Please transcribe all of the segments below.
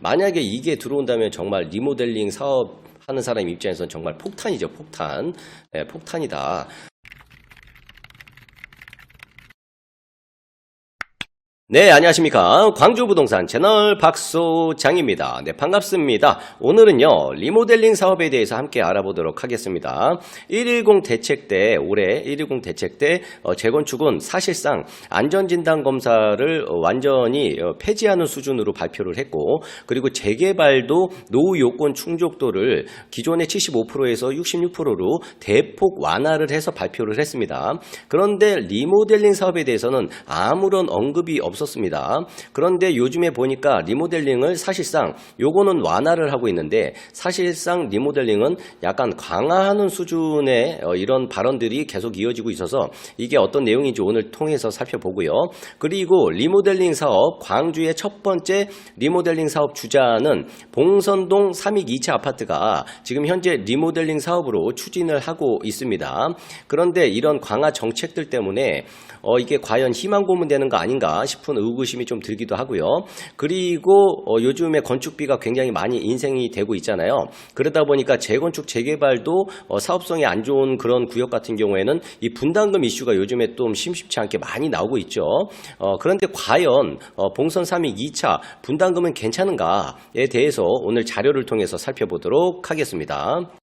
만약에 이게 들어온다면 정말 리모델링 사업 하는 사람 입장에서는 정말 폭탄이죠, 폭탄. 네, 폭탄이다. 네, 안녕하십니까. 광주부동산 채널 박소장입니다. 네, 반갑습니다. 오늘은요, 리모델링 사업에 대해서 함께 알아보도록 하겠습니다. 110 대책 때, 올해 110 대책 때, 어, 재건축은 사실상 안전진단 검사를 어, 완전히 어, 폐지하는 수준으로 발표를 했고, 그리고 재개발도 노후 요건 충족도를 기존의 75%에서 66%로 대폭 완화를 해서 발표를 했습니다. 그런데 리모델링 사업에 대해서는 아무런 언급이 없 었습니다. 그런데 요즘에 보니까 리모델링을 사실상 요거는 완화를 하고 있는데 사실상 리모델링은 약간 강화하는 수준의 어, 이런 발언들이 계속 이어지고 있어서 이게 어떤 내용인지 오늘 통해서 살펴보고요. 그리고 리모델링 사업 광주의 첫 번째 리모델링 사업 주자는 봉선동 3익 2차 아파트가 지금 현재 리모델링 사업으로 추진을 하고 있습니다. 그런데 이런 강화 정책들 때문에 어, 이게 과연 희망 고문 되는 거 아닌가 싶은 의구심이 좀 들기도 하고요. 그리고 어, 요즘에 건축비가 굉장히 많이 인생이 되고 있잖아요. 그러다 보니까 재건축 재개발도 어, 사업성이 안 좋은 그런 구역 같은 경우에는 이 분담금 이슈가 요즘에 좀 심심치 않게 많이 나오고 있죠. 어, 그런데 과연 어, 봉선 3익 2차 분담금은 괜찮은가에 대해서 오늘 자료를 통해서 살펴보도록 하겠습니다.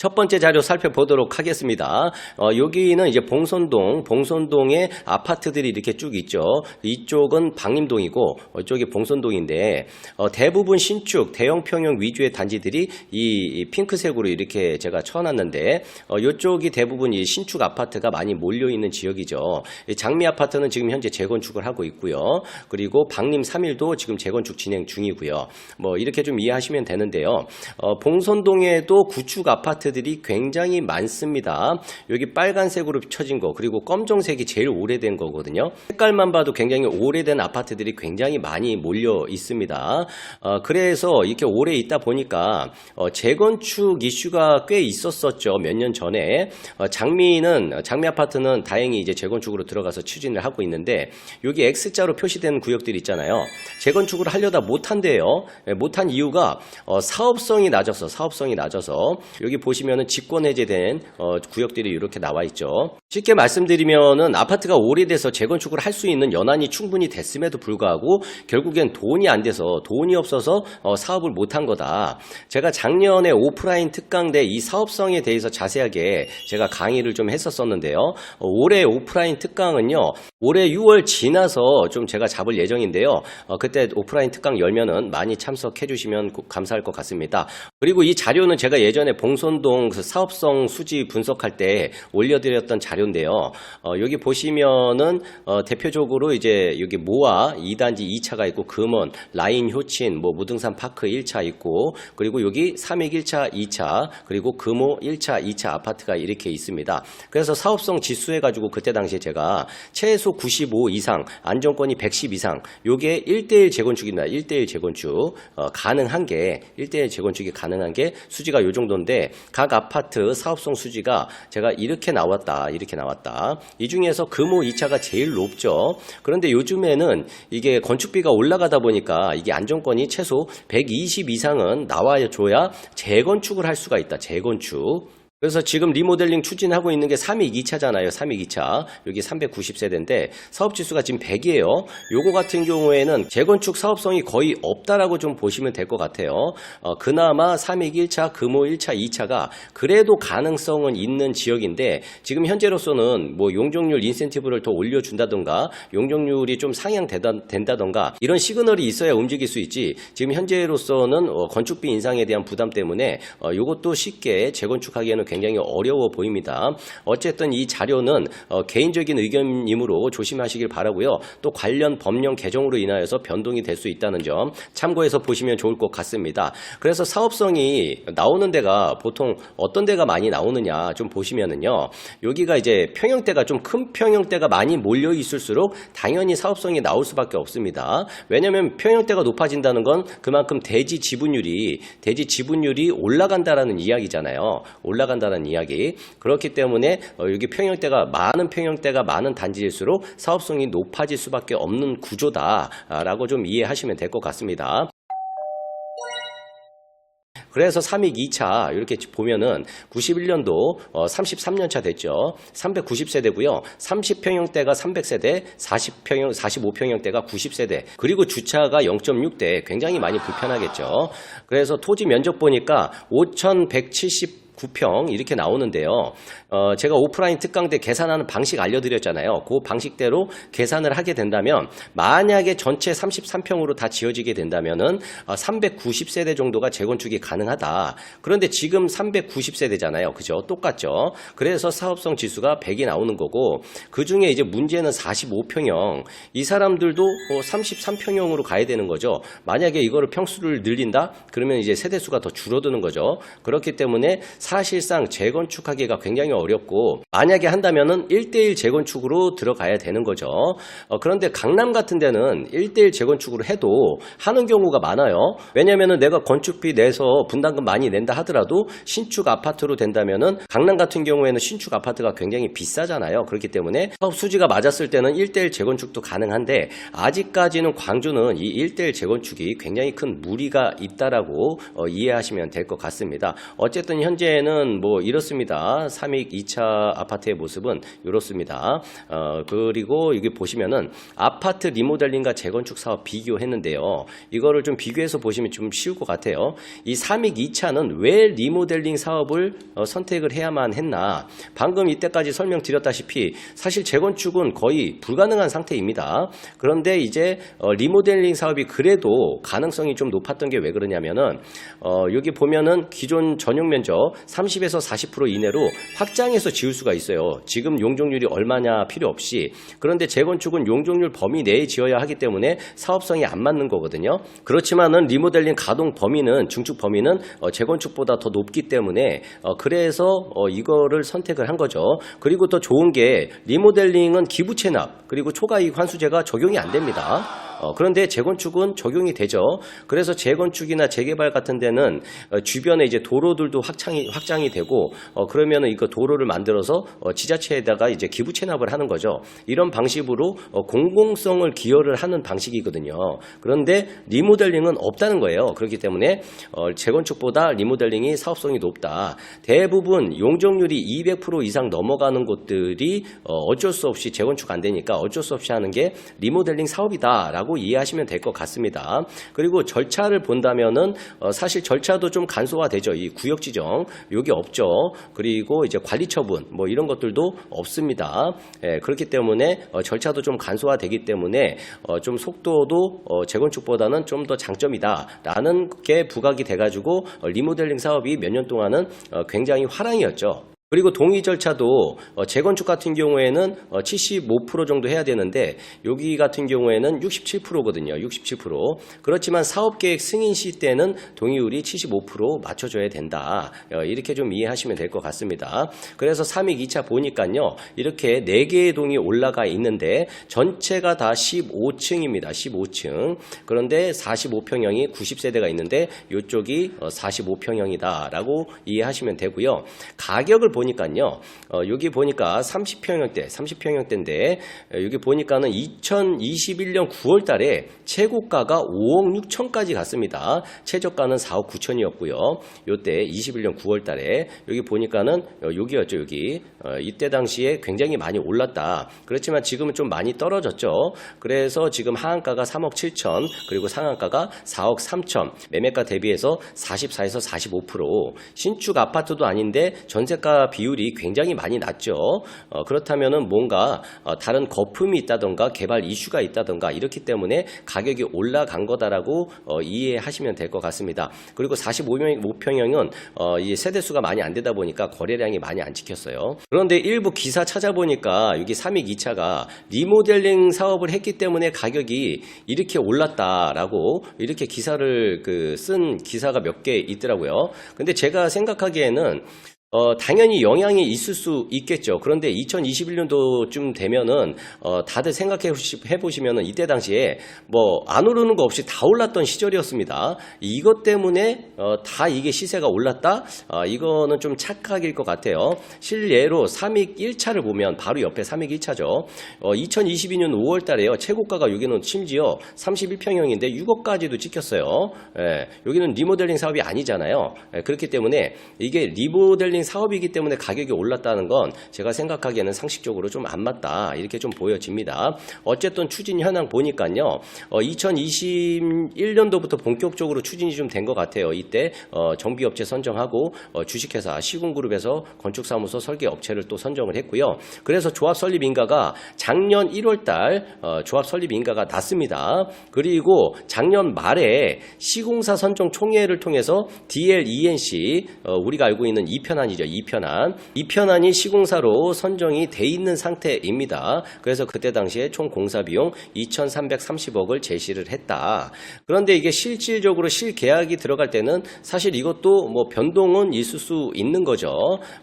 첫 번째 자료 살펴보도록 하겠습니다. 어, 여기는 이제 봉선동, 봉선동에 아파트들이 이렇게 쭉 있죠. 이쪽은 방림동이고, 이쪽이 봉선동인데, 어, 대부분 신축, 대형 평형 위주의 단지들이 이, 이 핑크색으로 이렇게 제가 쳐놨는데, 어, 이쪽이 대부분 이 신축 아파트가 많이 몰려 있는 지역이죠. 이 장미 아파트는 지금 현재 재건축을 하고 있고요. 그리고 방림 3일도 지금 재건축 진행 중이고요. 뭐, 이렇게 좀 이해하시면 되는데요. 어, 봉선동에도 구축 아파트 아파트들이 굉장히 많습니다. 여기 빨간색으로 쳐진 거 그리고 검정색이 제일 오래된 거거든요. 색깔만 봐도 굉장히 오래된 아파트들이 굉장히 많이 몰려 있습니다. 어, 그래서 이렇게 오래 있다 보니까 어, 재건축 이슈가 꽤 있었었죠. 몇 년 전에 어, 장미는 장미 아파트는 다행히 이제 재건축으로 들어가서 추진을 하고 있는데 여기 X자로 표시된 구역들 있잖아요. 재건축을 하려다 못한대요. 예, 못한 이유가 어, 사업성이 낮아서 사업성이 낮아서 여기 보시. 보시면은 직권 해제된 어, 구역들이 이렇게 나와 있죠. 쉽게 말씀드리면은 아파트가 오래돼서 재건축을 할 수 있는 연한이 충분히 됐음에도 불구하고 결국엔 돈이 안 돼서 돈이 없어서 어, 사업을 못한 거다. 제가 작년에 오프라인 특강대 이 사업성에 대해서 자세하게 제가 강의를 좀 했었었는데요. 어, 올해 오프라인 특강은요. 올해 6월 지나서 좀 제가 잡을 예정인데요. 어, 그때 오프라인 특강 열면은 많이 참석해 주시면 감사할 것 같습니다. 그리고 이 자료는 제가 예전에 봉선동 그 사업성 수지 분석할 때 올려드렸던 자료 인데요. 어, 여기 보시면은 어, 대표적으로 이제 여기 모아 2단지 2차가 있고 금원, 라인 효친, 뭐 무등산 파크 1차 있고 그리고 여기 3익 1차, 2차 그리고 금호 1차, 2차 아파트가 이렇게 있습니다. 그래서 사업성 지수 해가지고 그때 당시에 제가 최소 95 이상, 안정권이 110 이상, 요게 1대1 재건축입니다. 1대1 재건축 어, 가능한 게 1대1 재건축이 가능한 게 수지가 요 정도인데 각 아파트 사업성 수지가 제가 이렇게 나왔다, 이렇게 나왔다. 이 중에서 금호 2차가 제일 높죠. 그런데 요즘에는 이게 건축비가 올라가다 보니까 이게 안정권이 최소 120 이상은 나와줘야 재건축을 할 수가 있다. 재건축. 그래서 지금 리모델링 추진하고 있는 게 3익 2차잖아요. 3익 2차. 여기 390세대인데 사업 지수가 지금 100이에요. 요거 같은 경우에는 재건축 사업성이 거의 없다라고 좀 보시면 될 것 같아요. 어, 그나마 3익 1차, 금호 1차, 2차가 그래도 가능성은 있는 지역인데 지금 현재로서는 뭐 용적률 인센티브를 더 올려준다던가 용적률이 좀 상향된다던가 이런 시그널이 있어야 움직일 수 있지 지금 현재로서는 어, 건축비 인상에 대한 부담 때문에 어, 요것도 쉽게 재건축하기에는 굉장히 어려워 보입니다. 어쨌든 이 자료는 어, 개인적인 의견이므로 조심하시길 바라고요. 또 관련 법령 개정으로 인하여서 변동이 될 수 있다는 점 참고해서 보시면 좋을 것 같습니다. 그래서 사업성이 나오는 데가 보통 어떤 데가 많이 나오느냐 좀 보시면은요. 여기가 이제 평형대가 좀 큰 평형대가 많이 몰려 있을수록 당연히 사업성이 나올 수밖에 없습니다. 왜냐하면 평형대가 높아진다는 건 그만큼 대지 지분율이 대지 지분율이 올라간다라는 이야기잖아요. 올라간 한다는 이야기. 그렇기 때문에 어, 여기 평형대가 많은 평형대가 많은 단지일수록 사업성이 높아질 수밖에 없는 구조다라고 좀 이해하시면 될 것 같습니다. 그래서 3익 2차 이렇게 보면은 91년도 33년차 됐죠. 390세대고요. 30평형대가 300세대, 40평형 45평형대가 90세대. 그리고 주차가 0.6대 굉장히 많이 불편하겠죠. 그래서 토지 면적 보니까 5170 9평 이렇게 나오는데요. 어, 제가 오프라인 특강대 계산하는 방식 알려드렸잖아요. 그 방식대로 계산을 하게 된다면 만약에 전체 33평으로 다 지어지게 된다면은 어, 390세대 정도가 재건축이 가능하다. 그런데 지금 390세대잖아요. 그죠? 똑같죠? 그래서 사업성 지수가 100이 나오는 거고 그 중에 이제 문제는 45평형. 이 사람들도 어, 33평형으로 가야 되는 거죠. 만약에 이거를 평수를 늘린다? 그러면 이제 세대수가 더 줄어드는 거죠. 그렇기 때문에 사실상 재건축하기가 굉장히 어렵고 만약에 한다면은 1대1 재건축으로 들어가야 되는 거죠. 어, 그런데 강남 같은 데는 1대1 재건축으로 해도 하는 경우가 많아요. 왜냐면은 내가 건축비 내서 분담금 많이 낸다 하더라도 신축 아파트로 된다면은 강남 같은 경우에는 신축 아파트가 굉장히 비싸잖아요. 그렇기 때문에 수지가 맞았을 때는 1대1 재건축도 가능한데 아직까지는 광주는 이 1대1 재건축이 굉장히 큰 무리가 있다라고 어, 이해하시면 될 것 같습니다. 어쨌든 현재 는 뭐 이렇습니다. 3익 2차 아파트의 모습은 이렇습니다. 어, 그리고 여기 보시면은 아파트 리모델링과 재건축 사업 비교했는데요. 이거를 좀 비교해서 보시면 좀 쉬울 것 같아요. 이 3익 2차는 왜 리모델링 사업을 어, 선택을 해야만 했나? 방금 이때까지 설명드렸다시피 사실 재건축은 거의 불가능한 상태입니다. 그런데 이제 어, 리모델링 사업이 그래도 가능성이 좀 높았던 게 왜 그러냐면은 어, 여기 보면은 기존 전용 면적 30에서 40% 이내로 확장해서 지을 수가 있어요. 지금 용적률이 얼마냐 필요 없이 그런데 재건축은 용적률 범위 내에 지어야 하기 때문에 사업성이 안 맞는 거거든요. 그렇지만은 리모델링 가동 범위는 중축 범위는 어, 재건축보다 더 높기 때문에 어, 그래서 어, 이거를 선택을 한 거죠. 그리고 더 좋은 게 리모델링은 기부 체납 그리고 초과이익 환수제가 적용이 안 됩니다. 어, 그런데 재건축은 적용이 되죠. 그래서 재건축이나 재개발 같은 데는 어, 주변에 이제 도로들도 확장이 확장이 되고 어, 그러면은 이거 도로를 만들어서 어, 지자체에다가 이제 기부 체납을 하는 거죠. 이런 방식으로 어, 공공성을 기여를 하는 방식이거든요. 그런데 리모델링은 없다는 거예요. 그렇기 때문에 어, 재건축보다 리모델링이 사업성이 높다. 대부분 용적률이 200% 이상 넘어가는 곳들이 어, 어쩔 수 없이 재건축 안 되니까 어쩔 수 없이 하는 게 리모델링 사업이다라고 이해하시면 될 것 같습니다. 그리고 절차를 본다면은 어, 사실 절차도 좀 간소화되죠. 이 구역 지정 여기 없죠. 그리고 이제 관리 처분 뭐 이런 것들도 없습니다. 예, 그렇기 때문에 어, 절차도 좀 간소화되기 때문에 어, 좀 속도도 어, 재건축보다는 좀 더 장점이다라는 게 부각이 돼가지고 어, 리모델링 사업이 몇 년 동안은 어, 굉장히 화랑이었죠. 그리고 동의 절차도 어, 재건축 같은 경우에는 어, 75% 정도 해야 되는데 여기 같은 경우에는 67%거든요. 67%. 그렇지만 사업계획 승인 시 때는 동의율이 75% 맞춰줘야 된다. 어, 이렇게 좀 이해하시면 될 것 같습니다. 그래서 3익 2차 보니까요. 이렇게 4개의 동이 올라가 있는데 전체가 다 15층입니다. 15층. 그런데 45평형이 90세대가 있는데 이쪽이 45평형이다라고 이해하시면 되고요. 가격을 보니까요. 어, 여기 보니까 30평형대, 30평형대인데 여기 보니까는 2021년 9월 달에 최고가가 5억 6천까지 갔습니다. 최저가는 4억 9천이었고요. 요때 21년 9월 달에 여기 보니까는 어, 여기였죠, 여기. 어, 이때 당시에 굉장히 많이 올랐다. 그렇지만 지금은 좀 많이 떨어졌죠. 그래서 지금 하한가가 3억 7천, 그리고 상한가가 4억 3천. 매매가 대비해서 44에서 45%. 신축 아파트도 아닌데 전세가 비율이 굉장히 많이 낮죠. 어, 그렇다면은 뭔가 어, 다른 거품이 있다던가 개발 이슈가 있다던가 이렇기 때문에 가격이 올라간 거다라고 어, 이해하시면 될 것 같습니다. 그리고 45평형은 어, 이 세대수가 많이 안 되다 보니까 거래량이 많이 안 찍혔어요. 그런데 일부 기사 찾아보니까 여기 3익 2차가 리모델링 사업을 했기 때문에 가격이 이렇게 올랐다라고 이렇게 기사를 그 쓴 기사가 몇 개 있더라고요. 근데 제가 생각하기에는 어, 당연히 영향이 있을 수 있겠죠. 그런데 2021년도쯤 되면은, 어, 다들 생각해 보시- 해보시면은 이때 당시에 뭐, 안 오르는 거 없이 다 올랐던 시절이었습니다. 이것 때문에, 어, 다 이게 시세가 올랐다? 어, 이거는 좀 착각일 것 같아요. 실례로 3익 1차를 보면 바로 옆에 3익 1차죠. 어, 2022년 5월 달에요. 최고가가 여기는 심지어 31평형인데 6억까지도 찍혔어요. 예, 여기는 리모델링 사업이 아니잖아요. 예, 그렇기 때문에 이게 리모델링 사업이기 때문에 가격이 올랐다는 건 제가 생각하기에는 상식적으로 좀 안 맞다. 이렇게 좀 보여집니다. 어쨌든 추진 현황 보니까요. 어, 2021년도부터 본격적으로 추진이 좀 된 것 같아요. 이때 어, 정비업체 선정하고 어, 주식회사 시군그룹에서 건축사무소 설계업체를 또 선정을 했고요. 그래서 조합 설립 인가가 작년 1월달 어, 조합 설립 인가가 났습니다. 그리고 작년 말에 시공사 선정 총회를 통해서 DLENC 어, 우리가 알고 있는 이편 안이죠. 이편안 이편안이 시공사로 선정이 돼 있는 상태입니다. 그래서 그때 당시에 총 공사 비용 2,330억을 제시를 했다. 그런데 이게 실질적으로 실계약이 들어갈 때는 사실 이것도 뭐 변동은 있을 수 있는 거죠.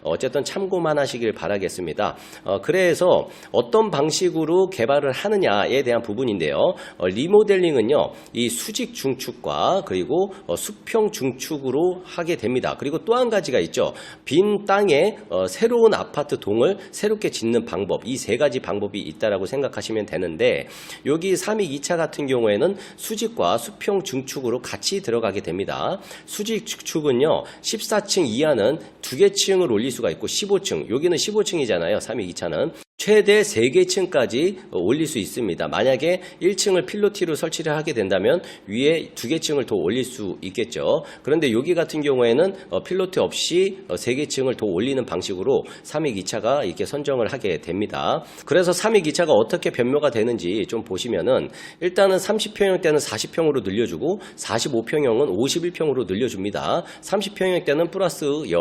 어쨌든 참고만 하시길 바라겠습니다. 어, 그래서 어떤 방식으로 개발을 하느냐에 대한 부분인데요. 어, 리모델링은요, 이 수직 중축과 그리고 어, 수평 중축으로 하게 됩니다. 그리고 또 한 가지가 있죠. 빈 땅에 어, 새로운 아파트 동을 새롭게 짓는 방법, 이 세 가지 방법이 있다라고 생각하시면 되는데 여기 3익 2차 같은 경우에는 수직과 수평 중축으로 같이 들어가게 됩니다. 수직 축축은요, 14층 이하는 두 개 층을 올릴 수가 있고 15층, 여기는 15층이잖아요. 3익 2차는. 최대 3개 층까지 올릴 수 있습니다. 만약에 1층을 필로티로 설치를 하게 된다면 위에 2개 층을 더 올릴 수 있겠죠. 그런데 여기 같은 경우에는 어, 필로티 없이 3개 층을 더 올리는 방식으로 3익 2차가 이렇게 선정을 하게 됩니다. 그래서 3익 2차가 어떻게 변모가 되는지 좀 보시면은 일단은 30평형 때는 40평으로 늘려주고 45평형은 51평으로 늘려줍니다. 30평형 때는 플러스 10,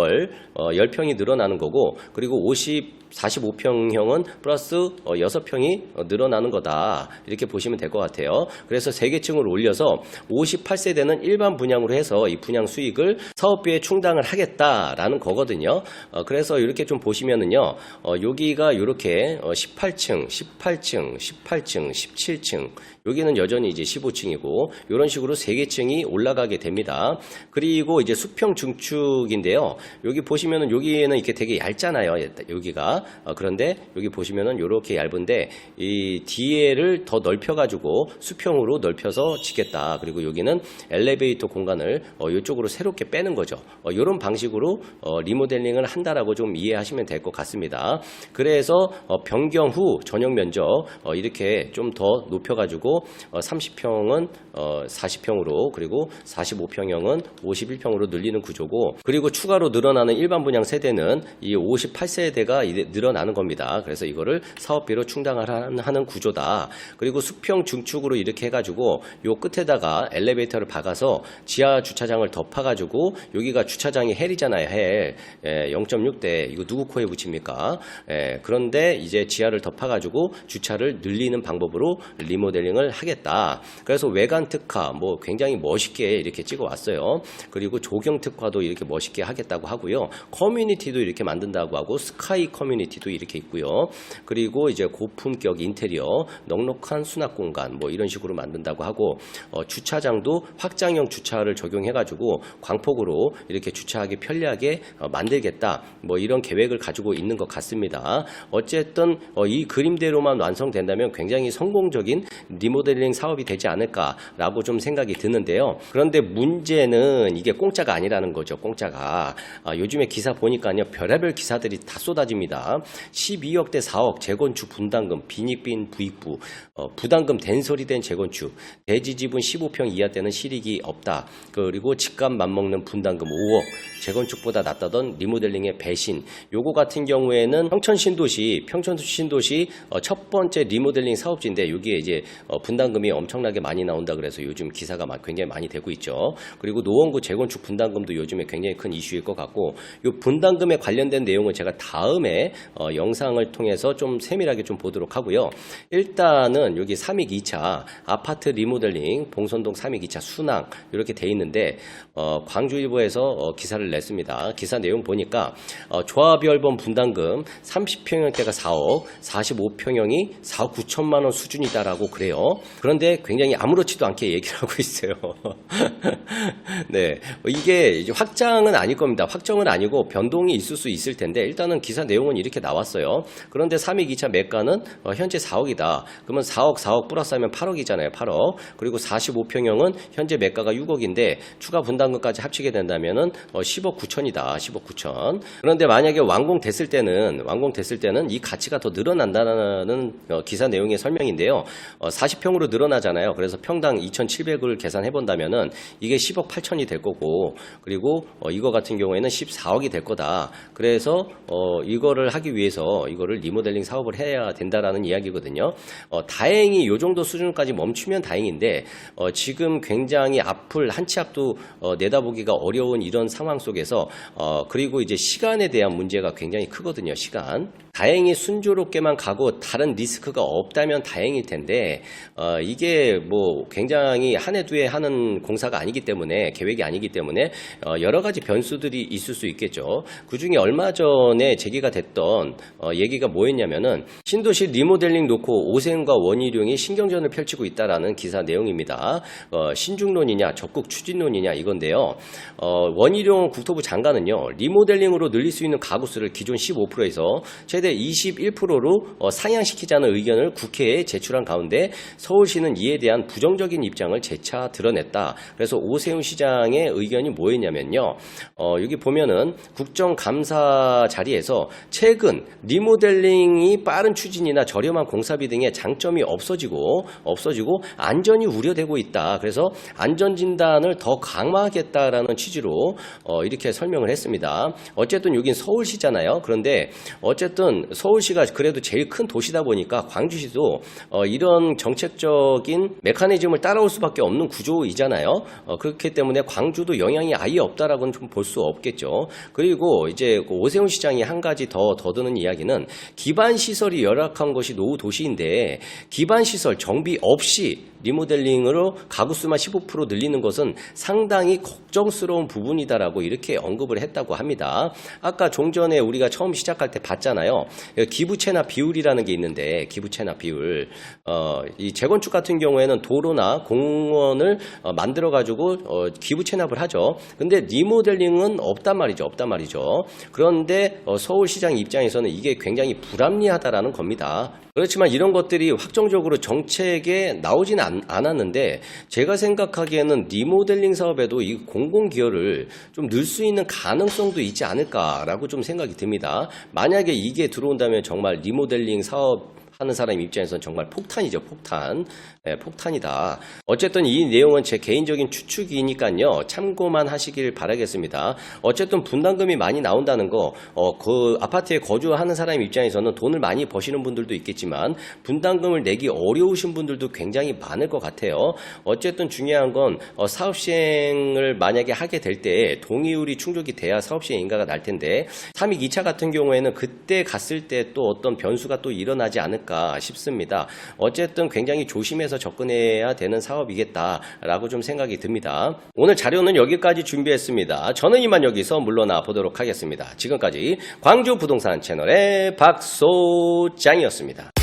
어, 10평이 늘어나는 거고 그리고 50 45평형은 플러스 6평이 늘어나는 거다. 이렇게 보시면 될 것 같아요. 그래서 3개층을 올려서 58세대는 일반 분양으로 해서 이 분양 수익을 사업비에 충당을 하겠다라는 거거든요. 어, 그래서 이렇게 좀 보시면은요. 어, 여기가 이렇게 18층, 18층, 18층, 17층 여기는 여전히 이제 15층이고 이런 식으로 3개 층이 올라가게 됩니다. 그리고 이제 수평 중축인데요. 여기 보시면은 여기에는 이렇게 되게 얇잖아요. 여기가 어, 그런데 여기 보시면은 이렇게 얇은데 이 뒤에를 더 넓혀가지고 수평으로 넓혀서 짓겠다. 그리고 여기는 엘리베이터 공간을 어, 이쪽으로 새롭게 빼는 거죠. 어, 이런 방식으로 어, 리모델링을 한다라고 좀 이해하시면 될 것 같습니다. 그래서 어, 변경 후 전용 면적 어, 이렇게 좀 더 높여가지고 어, 30평은 어, 40평으로 그리고 45평형은 51평으로 늘리는 구조고 그리고 추가로 늘어나는 일반 분양 세대는 이 58세대가 늘어나는 겁니다. 그래서 이거를 사업비로 충당을 하는, 구조다. 그리고 수평 중축으로 이렇게 해가지고 요 끝에다가 엘리베이터를 박아서 지하 주차장을 덮어가지고 여기가 주차장이 헬이잖아요. 헬. 예, 0.6대 이거 누구 코에 붙입니까? 예, 그런데 이제 지하를 덮어가지고 주차를 늘리는 방법으로 리모델링을 하겠다. 그래서 외관 특화 뭐 굉장히 멋있게 이렇게 찍어 왔어요. 그리고 조경 특화도 이렇게 멋있게 하겠다고 하고요. 커뮤니티도 이렇게 만든다고 하고 스카이 커뮤니티도 이렇게 있고요. 그리고 이제 고품격 인테리어, 넉넉한 수납 공간 뭐 이런 식으로 만든다고 하고 어, 주차장도 확장형 주차를 적용해가지고 광폭으로 이렇게 주차하기 편리하게 어, 만들겠다. 뭐 이런 계획을 가지고 있는 것 같습니다. 어쨌든 어, 이 그림대로만 완성된다면 굉장히 성공적인 리모델링 사업이 되지 않을까라고 좀 생각이 드는데요. 그런데 문제는 이게 공짜가 아니라는 거죠. 공짜가 아, 요즘에 기사 보니까요 별의별 기사들이 다 쏟아집니다. 12억 대 4억 재건축 분담금 빈익빈 부익부 어, 부담금 된소리된 재건축 대지 지분 15평 이하 때는 실익이 없다. 그리고 집값 맞먹는 분담금 5억 재건축보다 낫다던 리모델링의 배신 요거 같은 경우에는 평천 신도시 평천 신도시 어, 첫 번째 리모델링 사업지인데 여기에 이제 어, 분담금이 엄청나게 많이 나온다 그래서 요즘 기사가 막 굉장히 많이 되고 있죠. 그리고 노원구 재건축 분담금도 요즘에 굉장히 큰 이슈일 것 같고 이 분담금에 관련된 내용은 제가 다음에 어, 영상을 통해 서 내용에서 좀 세밀하게 좀 보도록 하고요. 일단은 여기 3익 2차 아파트 리모델링 봉선동 3익 2차 순항 이렇게 돼 있는데 어, 광주일보에서 어, 기사를 냈습니다. 기사 내용 보니까 어, 조합별번 분담금 30평형대가 4억, 45평형이 4억 9천만 원 수준이다라고 그래요. 그런데 굉장히 아무렇지도 않게 얘기를 하고 있어요. 네, 이게 이제 확장은 아닐 겁니다. 확정은 아니고 변동이 있을 수 있을 텐데 일단은 기사 내용은 이렇게 나왔어요. 그런데 3익 2차 매가는 어, 현재 4억이다. 그러면 4억 4억 플러스하면 8억이잖아요. 8억. 그리고 45평형은 현재 매가가 6억인데 추가 분담금까지 합치게 된다면은 어, 10억 9천이다. 10억 9천. 그런데 만약에 완공됐을 때는 완공됐을 때는 이 가치가 더 늘어난다는 어, 기사 내용의 설명인데요. 어, 40평으로 늘어나잖아요. 그래서 평당 2,700을 계산해 본다면은 이게 10억 8천이 될 거고 그리고 어, 이거 같은 경우에는 14억이 될 거다. 그래서 어, 이거를 하기 위해서 이거를 리모델링 사업을 해야 된다라는 이야기거든요. 어, 다행히 이 정도 수준까지 멈추면 다행인데 어, 지금 굉장히 앞을 한 치 앞도 어, 내다보기가 어려운 이런 상황 속에서 어, 그리고 이제 시간에 대한 문제가 굉장히 크거든요. 시간. 다행히 순조롭게만 가고 다른 리스크가 없다면 다행일 텐데 어, 이게 뭐 굉장히 한 해 두해 하는 공사가 아니기 때문에 계획이 아니기 때문에 어, 여러 가지 변수들이 있을 수 있겠죠. 그 중에 얼마 전에 제기가 됐던 어, 얘기가 뭐였냐면은 신도시 리모델링 놓고 오세훈과 원희룡이 신경전을 펼치고 있다라는 기사 내용입니다. 어, 신중론이냐 적극 추진론이냐 이건데요. 어, 원희룡 국토부 장관은요 리모델링으로 늘릴 수 있는 가구 수를 기존 15%에서 최대 21%로 어, 상향시키자는 의견을 국회에 제출한 가운데 서울시는 이에 대한 부정적인 입장을 재차 드러냈다. 그래서 오세훈 시장의 의견이 뭐였냐면요. 어, 여기 보면은 국정감사 자리에서 최근 리모델링 이 빠른 추진이나 저렴한 공사비 등의 장점이 없어지고 없어지고 안전이 우려되고 있다. 그래서 안전 진단을 더 강화하겠다라는 취지로 어, 이렇게 설명을 했습니다. 어쨌든 여긴 서울시잖아요. 그런데 어쨌든 서울시가 그래도 제일 큰 도시다 보니까 광주시도 어, 이런 정책적인 메커니즘을 따라올 수밖에 없는 구조이잖아요. 어, 그렇기 때문에 광주도 영향이 아예 없다라고는 좀 볼 수 없겠죠. 그리고 이제 그 오세훈 시장이 한 가지 더 더드는 이야기는 기반 시설이 열악한 것이 노후 도시인데 기반 시설 정비 없이 리모델링으로 가구 수만 15% 늘리는 것은 상당히 걱정스러운 부분이다라고 이렇게 언급을 했다고 합니다. 아까 종전에 우리가 처음 시작할 때 봤잖아요. 기부채나 비율이라는 게 있는데 기부채나 비율 어, 이 재건축 같은 경우에는 도로나 공원을 어, 만들어 가지고 어, 기부 체납을 하죠. 근데 리모델링은 없단 말이죠. 없단 말이죠. 그런데 어, 서울시장 입장에서는 이게 굉장히 불합리하다라는 겁니다. 그렇지만 이런 것들이 확정적으로 정책에 나오지는 않, 않았는데 제가 생각하기에는 리모델링 사업에도 이 공공기여를 좀 넣을 수 있는 가능성도 있지 않을까라고 좀 생각이 듭니다. 만약에 이게 들어온다면 정말 리모델링 사업 하는 사람 입장에서는 정말 폭탄이죠, 폭탄. 네, 폭탄이다. 어쨌든 이 내용은 제 개인적인 추측이니까요, 참고만 하시길 바라겠습니다. 어쨌든 분담금이 많이 나온다는 거, 어, 그 아파트에 거주하는 사람 입장에서는 돈을 많이 버시는 분들도 있겠지만, 분담금을 내기 어려우신 분들도 굉장히 많을 것 같아요. 어쨌든 중요한 건, 어, 사업 시행을 만약에 하게 될 때 동의율이 충족이 돼야 사업 시행 인가가 날 텐데, 3익 2차 같은 경우에는 그때 갔을 때 또 어떤 변수가 또 일어나지 않을까 싶습니다. 어쨌든 굉장히 조심해 서 접근해야 되는 사업이겠다라고 좀 생각이 듭니다. 오늘 자료는 여기까지 준비했습니다. 저는 이만 여기서 물러나 보도록 하겠습니다. 지금까지 광주 부동산 채널의 박소장이었습니다.